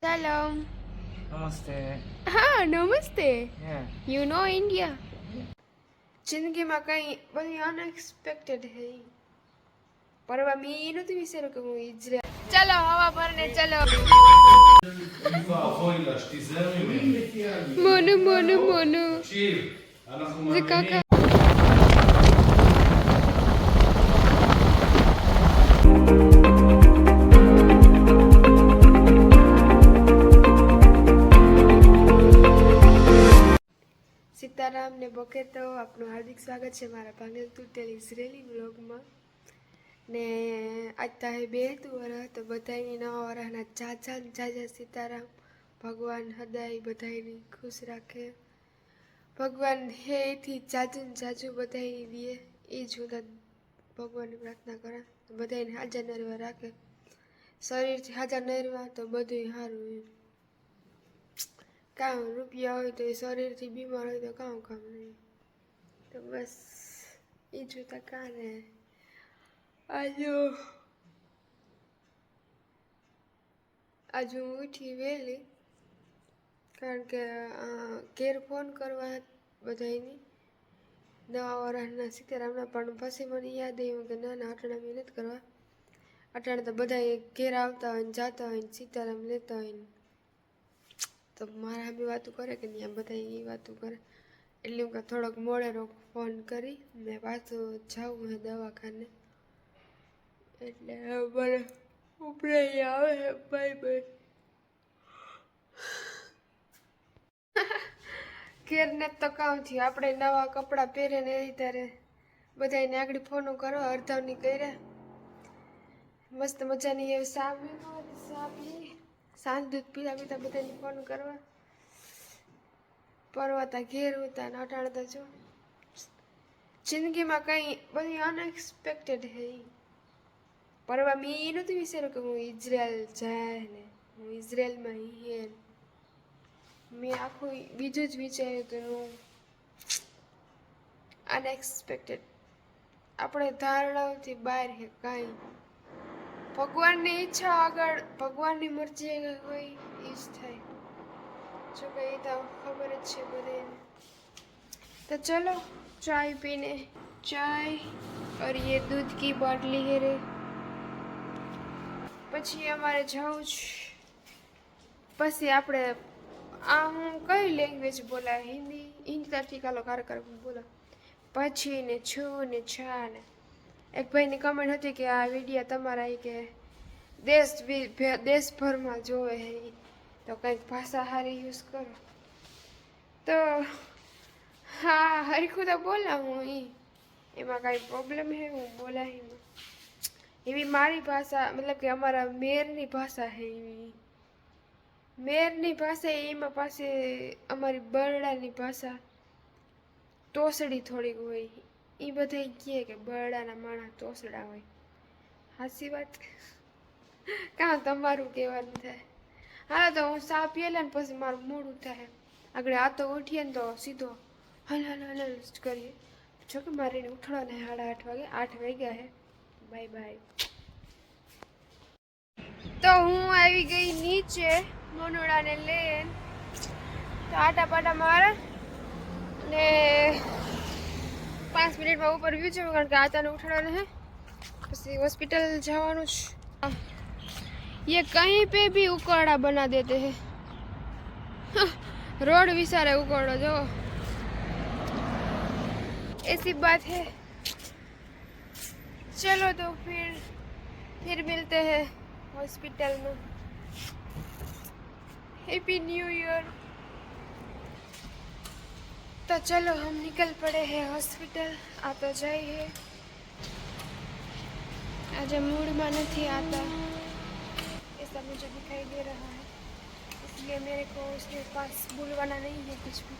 Salam. નમસ્તે હા નમસ્તે હે યુ નો ઇન્ડિયા જિંદગીમાં કંઈ બધી અનએક્સપેક્ટેડ હે પરવા મેં એ નહોતું વિચાર્યું કે હું ઇઝરાયલ ચલો હવા ભરને ચલો ואבוי לה, שתיזהר ממני. મોનુ મોનુ મોનુ תקשיב, אנחנו זה מאמינים. સીતારામ ને બોકે તો આપનું હાર્દિક સ્વાગત છે મારા પાંગલ તૂટેલ ઇઝરાયેલી બ્લોગમાં ને આજ તાહે બે તું તો બધાની નવા વરહના જાજા ને જાજા સીતારામ. ભગવાન હદાય બધાની ખુશ રાખે. ભગવાન હેથી જાજુ જાજુ બધાની દીએ એ જ હું ભગવાનની પ્રાર્થના કરા. બધાને હાજર નરવા રાખે. શરીરથી હાજર નરવા તો બધું સારું એમ. કામ રૂપિયા હોય તો એ શરીરથી બીમાર હોય તો કામ કામ નહીં. તો બસ, એ જોતા કાને? આજુ આજુ હું ઉઠી વહેલી, કારણ કે ઘેર ફોન કરવા બધાયની. નવા વર્ષના સીતારામના પણ પછી મને યાદ આવ્યું કે ના ના અટાણા મહેનત કરવા. અટાણે તો બધા ઘેર આવતા હોય ને જાતા હોય ને સીતારામ લેતા હોય ને તો મારા બી વાતું કરે કે ત્યાં બધા એ વાતું કરે. એટલે હું કાં થોડોક મોડે રોક ફોન કરી ને પાછું જાઉં હું દવાખાને. એટલે મને ઉપરે આવે બાય બાય ઘેરને તો કામ થયું, આપણે નવા કપડાં પહેરે ને એ ત્યારે બધાને આગળ ફોનો કરો, અર્ધવની કર્યા. મસ્ત મજાની એવી સાબલી સા પી સાંજ દૂધ પીતા પીતા બધાને ફોન કરવા. પરવાતા ઘેર હોતા ને અટાડતા જો. જિંદગીમાં કંઈ બધી અનએક્સપેક્ટેડ હે. પરવા મેં એ નહોતું વિચાર્યું કે હું ઇઝરાયલ જાય ને, હું ઇઝરાયલમાં હે મેં આખું બીજું જ વિચાર્યું હતું હું અનએક્સપેક્ટેડ આપણે ધારણાઓથી બહાર હે કાંઈ. ભગવાનની ઈચ્છા આગળ ભગવાનની મરજી આગળ હોય એ જ થાય જો કે એ તો ખબર જ છે બધાને તો ચલો ચાય પીને ચાય और ये दूध की बाटली है रे પછી અમારે જવું છે પછી આપણે આ હું કઈ લેંગ્વેજ બોલા હિન્દી હિન્દી તો ઠીક હાલો કાર કર બોલા પછી ને છું ને છા ને એક ભાઈની કમેન્ટ હતી કે આ વીડિયો તમારા એ કે દેશ દેશભરમાં જોવે હે તો કંઈક ભાષા સારી યુઝ કરો. તો, હા હરખું તો બોલાવું ઈ. એમાં કાંઈ પ્રોબ્લેમ હે? હું બોલાવી એવી મારી ભાષા, મતલબ કે અમારા મેરની ભાષા હે એવી મેરની ભાષા એમાં પાસે અમારી બરડાની ભાષા. તોસડી થોડીક હોય એ બધા કહે કે બરડાના માણસ તોસડા હોય. સાચી વાત? કાં તમારું કહેવાનું થાય? હાલો તો હું સા પીએ ને પછી મારું મોડું થાય. આગળ આ તો ઉઠીએ ને તો સીધો હલ હલ હલ હલ કરીએ. જો કે મારે એને ઉઠવાને સાડા આઠ વાગે. આઠ વાગ્યા હે. Bye bye. તો હું આવી ગઈ નીચે મોનોડાને લઈને. તો આટા પાટા મારા ને पाँच मिनट में ऊपर व्यू जो कारण આચાને ઉઠાડવાના હે. પછી હોસ્પિટલ જવાનું છે ये कहीं पे भी उकड़ा बना देते हैं रोड विचार है उकाड़ो जो ऐसी बात है चलो तो फिर फिर मिलते हैं हॉस्पिटल में हैप्पी न्यू ईयर तो चलो हम निकल पड़े हैं हॉस्पिटल आ तो जाइए आज मूड में नहीं आता ऐसा मुझे दिखाई दे रहा है इसलिए मेरे को उसके पास बुलवाना नहीं है कुछ भी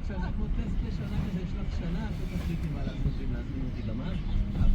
עכשיו זה כמו טסט לשנה כזה, יש לך שנה, את תחליטי מה לעשות אם להזמין אותי גם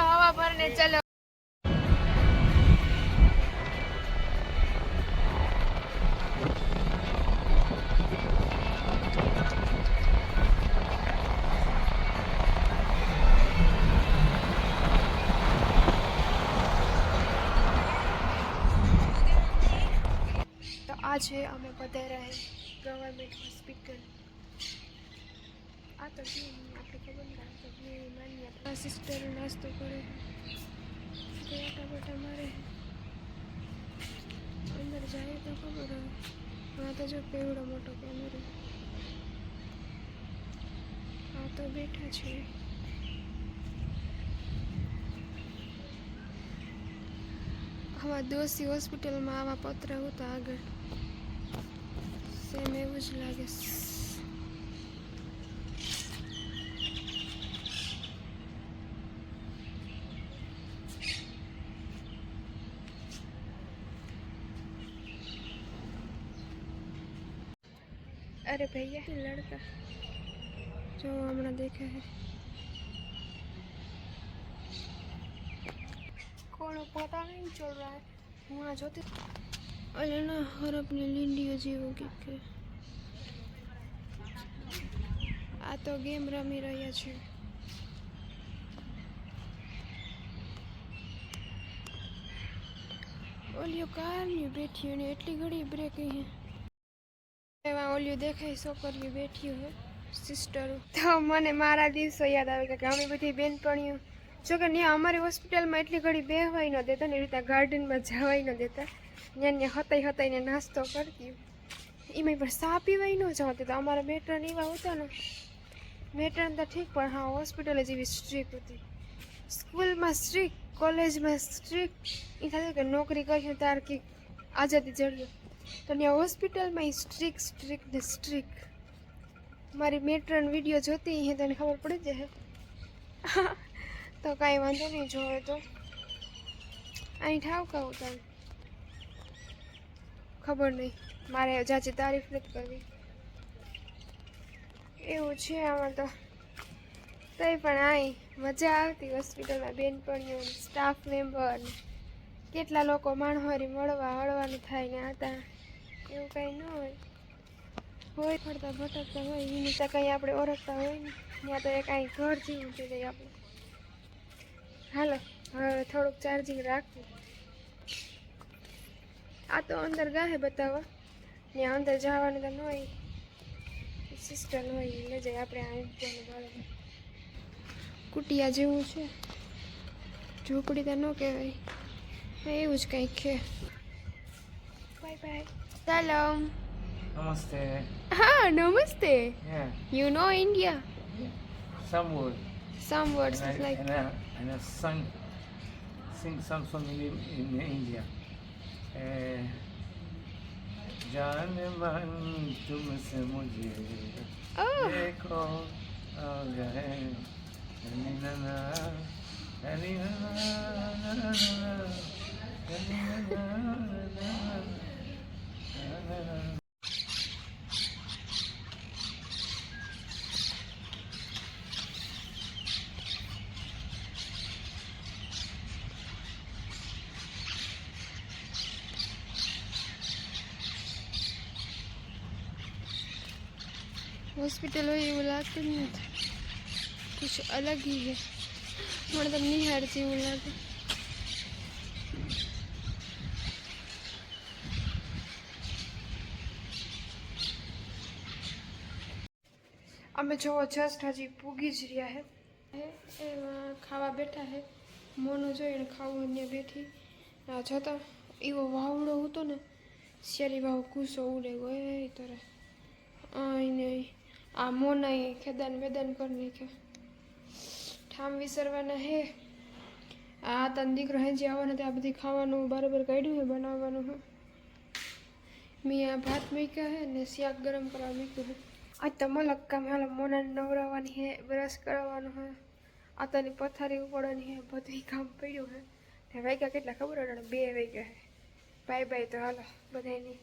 હવા ભરને ચલો તો આ છે અમે પધાર્યા હે ગવર્મેન્ટ હોસ્પિટલ આ સિસ્ટર નાસ્તો કરે ફટાફટ અમારે અંદર જાય તો ખબર હવે આ તો જો કેવડો મોટો કેમેરો આ તો બેઠા છે આવા દોશી હોસ્પિટલમાં આવા પત્ર હતા આગળ. સેમ એવું જ લાગે. अरे भैया ये लड़का जो हमारा देखा है कौन पता नहीं चल रहा है वहाँ जोते अरे ना हर अपनी લીંડીઓ જેવું કે કે આ તો ગેમ રમી રહ્યા છે ઓલિયો કારની બેઠી અને એટલી ઘડી બ્રેક હે એમાં ઓલ્યું દેખાય, છોકરીઓ બેઠી હોય સિસ્ટરો તો મને મારા દિવસો યાદ આવે કે અમે બધી બેનપણીઓ જો કે ત્યાં અમારી હોસ્પિટલમાં એટલી ઘડી બેહવાય ન દેતા ને એ રીતે ગાર્ડનમાં જવાય ન દેતા. ત્યાં ત્યાં હતાઈ હતાઈને નાસ્તો કરતી એમાં પણ સા પીવાય ન જવા તો અમારા મેટ્રન એવા હતા ને. મેટ્રન તો ઠીક, પણ હા, હોસ્પિટલ જેવી સ્ટ્રીક હતી. સ્કૂલમાં સ્ટ્રીક કોલેજમાં સ્ટ્રીક એ થાય કે નોકરી કરી તાર કે આઝાદી જડ્યો તો ત્યાં હોસ્પિટલમાં સ્ટ્રીક સ્ટ્રીક ને સ્ટ્રીક મારી મેટ્રન વીડિયો જોતી હે, તને ખબર પડી જશે તો કાંઈ વાંધો નહીં જોવે તો. અહીં ઠાવ કહું તને ખબર નહીં, મારે જાજી તારીફ નથી કરવી. એવું છે આમાં તો. તોય પણ આઈ મજા આવતી હોસ્પિટલમાં બેનપણીઓ સ્ટાફ મેમ્બર કેટલા લોકો માણહોરી મળવા, હળવાનું થાય ને આતા એવું કંઈ ન હોય. હોય ફરતા ભટકતા હોય. એની તો કંઈ આપણે ઓળખતા હોય ને. ત્યાં તો એ કાંઈ ઘર જેવું થઈ જાય આપણે. હાલો, હવે થોડુંક ચાર્જિંગ રાખવું આ તો અંદર ગાહે બતાવવા. ત્યાં અંદર જવાનું તો ન હોય. સિસ્ટર હોય એ લઈ જાય આપણે આ ત્યાંનું બાળક કુટિયા જેવું છે. ઝૂંપડી તો ન કહેવાય. એવું જ કંઈક છે. Bye bye Salam. Namaste. Ah, namaste. Yeah. You know India? Yeah. Some words. Some words and I, like. And I, and I sang, sing some song in, in India. जान मन तुमसे मुझे oh. देखो गए હોસ્પિટલ હોય એવું લાગતું જ નથી. કુછ અલગ ही હે મને તો નિહાળ જેવું લાગે. અમે જોવો જસ્ટ હજી પૂગી જ રહ્યા હે. હે એમાં ખાવા બેઠા હે. મોનું જોઈને ખાવું ને બેઠી. જતો એવો વાવડો હતો ને શેરી વાવ કૂસો ઉડે ગયો એ તરે આઈ નહીં આ મોનાઈ ખેદાન મેદાન કરી નાખ્યો ઠામ વિસરવાના હે. આ તન દીકરો જે આવવાના ત્યાં બધી ખાવાનું બરાબર કાઢ્યું હે, બનાવવાનું હે. મેં આ ભાત મૂક્યા હે ને શાક ગરમ કરવા મૂક્યું હે. આજ તો મલક કામ હાલો મોના નવરાવવાની હે, બ્રશ કરવાનું હે. આતાની પથારી ઉપાડવાની હે બધું કામ પડ્યું હે. ને વાગ્યા કેટલા ખબર હોય બે વાગ્યા હે. બાય બાય તો હાલો બધાની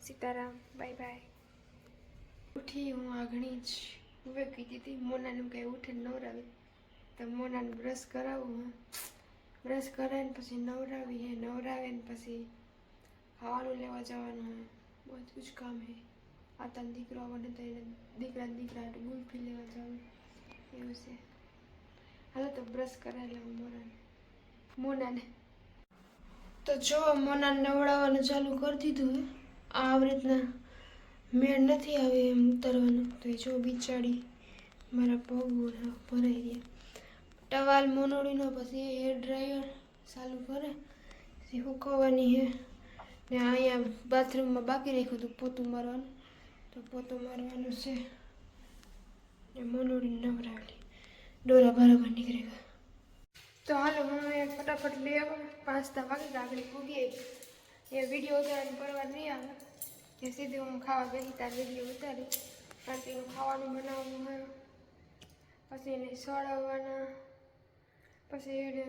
સીતારામ, બાય બાય. ઉઠી હું આગણી જ ઉભે કીધી હતી. મોનાનું કંઈ ઉઠે નવરાવી. તો મોનાને બ્રશ કરાવું બ્રશ કરાવીને પછી નવરાવી, હે. નવરાવે ને પછી ખાવાનું લેવા જવાનું, હે. બધું જ કામ, હે. આ તને દીકરો આવવાનો તો એને દીકરા દીકરા ગુલ્ફી લેવા જવાનું. એવું છે. હાલો તો બ્રશ કરાવી લઉં મોનાને. મોનાને. તો જો, મોનાને નવડાવવાનું ચાલુ કરી દીધું આવી રીતના મેળ નથી આવે એમ ઉતારવાનું. તો એ જો બિચારી મારા પગ ભરાઈ ગયા. ટવાલ મોનોડીનો પછી હેર ડ્રાયર ચાલુ કરે, પછી સુકવવાની હે ને અહીંયા બાથરૂમમાં બાકી રાખ્યું હતું પોતું મારવાનું. તો પોતું મારવાનું છે. ને મોનોડી નવરાવેલી ડોરા બરાબર નીકળી ગયા. તો હાલો એ ફટાફટ લઈ પાંચ પાંચતા વાગે આગળ પૂગી એ વીડિયો ઉતારવાની પરવાર નહીં આવે. કે સીધી હું ખાવા બેસી ત્યાં વીડિયો ઉતારી. શાંતિનું ખાવાનું બનાવવાનું હોય. પછી એને સળવવાના, પછી એને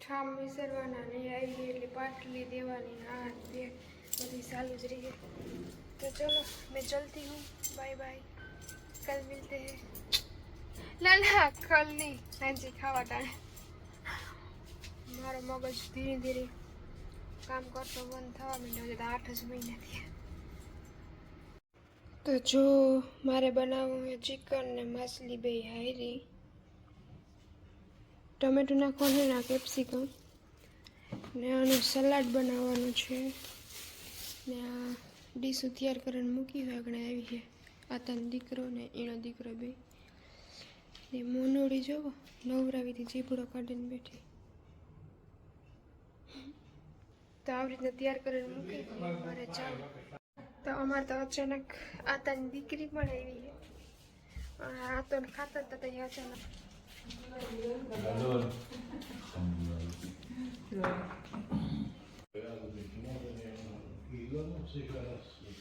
ઠામ વિસરવાના ને આવી ગઈ એટલે પાટલી દેવાની, હા બે બધી ચાલુ જ રહીએ તો ચલો, મેં જલ્દી હું. બાય બાય કલ મિલતે હૈ. લાલા કલ નહીં. સાંજે ખાવા ટાણે મારો મગજ ધીરે ધીરે કામ કરતો બંધ થવા માંડ્યો છે આઠ જ મહિનાથી. તો જો મારે બનાવવું હોય ચિકન ને માછલી બે હાયરી. ટમેટું નાખવાનું ના કેપ્સિકમ ને આનું સલાડ બનાવવાનું છે. ને આ ડીશું તૈયાર કરીને મૂકી હોય આવી છે. આ તન દીકરો ને એનો દીકરો બે. ને મોનોડી જોવો નવરાવીથી જીભડો કાઢીને બેઠી. તો આવી રીતના તૈયાર કરીને મૂકી મારે ચાલો. તો અમારે તો અચાનક આતાની દીકરી પણ આવી છે આ તો ખાતા હતા ત્યાં અચાનક גדול. היא לא מפסיקה להסריק.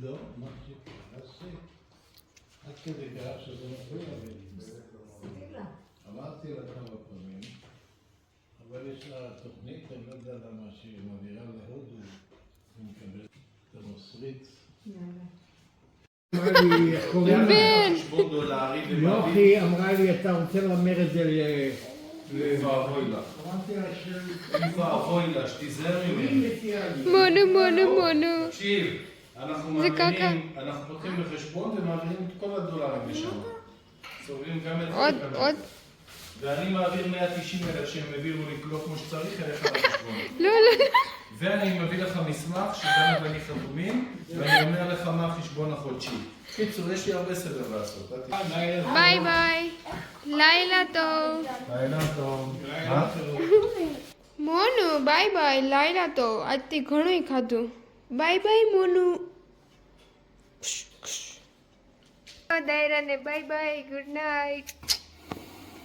לא מפסיקה להסריק. עד כדי כך שזה מפריע לי. אמרתי לה כמה פעמים, אבל יש לה תוכנית, אני לא יודע למה שהיא מעבירה להודו, היא מקבלת המוסרית. אמרה נוחי אמרה לי, אתה רוצה למר את זה ל... ואבוי לך. ואבוי לה, שתיזהר ממנו. מונו, מונו, מונו. תקשיב, אנחנו מעבירים, אנחנו פותחים בחשבון ומעבירים את כל הדולרים לשם. סוגרים גם את זה. עוד, עוד. ואני מעביר 190 אלף שהם העבירו לי כמו שצריך אליך לחשבון. לא, לא. מביא לך מסמך שגם ואני חתומים, ואני אומר לך מה החשבון החודשי. קיצור, יש לי הרבה סדר לעשות. אל תדאג. બાય બાય લાયલા તો לילה טוב. מה? મોનું બાય બાય લાયલા તો આજથી ઘણું ખાધું બાય બાય મોનું દાયરાને બાય બાય ગુડ નાઇટ